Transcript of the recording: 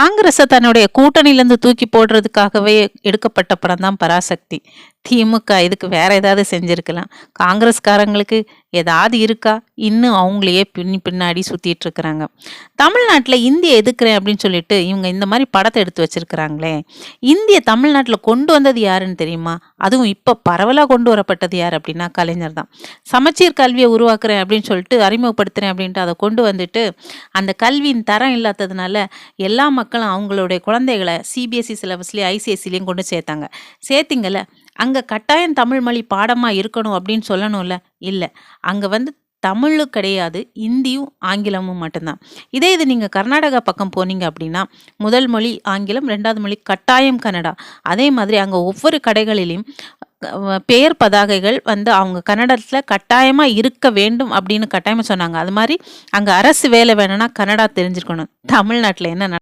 காங்கிரஸை தன்னுடைய கூட்டணியிலேருந்து தூக்கி போடுறதுக்காகவே எடுக்கப்பட்ட படம் தான் பராசக்தி. திமுக இதுக்கு வேற ஏதாவது செஞ்சிருக்கலாம். காங்கிரஸ்காரங்களுக்கு ஏதாவது இருக்கா? இன்னும் அவங்களையே பின்னி பின்னாடி சுத்திட்டு இருக்கிறாங்க. தமிழ்நாட்டில் இந்திய எதுக்குறேன் அப்படின்னு சொல்லிட்டு இவங்க இந்த மாதிரி படத்தை எடுத்து வச்சிருக்கிறாங்களே. இந்திய தமிழ்நாட்டில் கொண்டு வந்தது யாருன்னு தெரியுமா? அதுவும் இப்போ பரவலாக கொண்டு வரப்பட்டது யார் அப்படின்னா கலைஞர் தான். சமச்சீர் கல்வியை உருவாக்குறேன் அப்படின்னு சொல்லிட்டு அறிமுகப்படுத்துறேன் அப்படின்ட்டு அதை கொண்டு வந்துட்டு அந்த கல்வியின் தரம் இல்லாததுனால எல்லா மக்களும் அவங்களுடைய குழந்தைகளை சிபிஎஸ்சி சிலபஸ்லேயும் ஐசிஎஸ்சிலையும் கொண்டு சேர்த்தாங்க. சேர்த்திங்கல்ல அங்கே கட்டாயம் தமிழ் மொழி பாடமாக இருக்கணும் அப்படின்னு சொல்லணும்ல? இல்லை. அங்கே வந்து தமிழும் கிடையாது இந்தியும் ஆங்கிலமும் மட்டும்தான். இதே இது நீங்கள் கர்நாடகா பக்கம் போனீங்க அப்படின்னா முதல் மொழி ஆங்கிலம் ரெண்டாவது மொழி கட்டாயம் கன்னடா. அதே மாதிரி அங்கே ஒவ்வொரு கடைகளிலையும் பெயர் பதாகைகள் வந்து அவங்க கன்னடத்தில் கட்டாயமாக இருக்க வேண்டும் அப்படின்னு கட்டாயமாக சொன்னாங்க. அது மாதிரி அங்கே அரசு வேலை வேணும்னா கன்னடா தெரிஞ்சிருக்கணும். தமிழ்நாட்டில் என்ன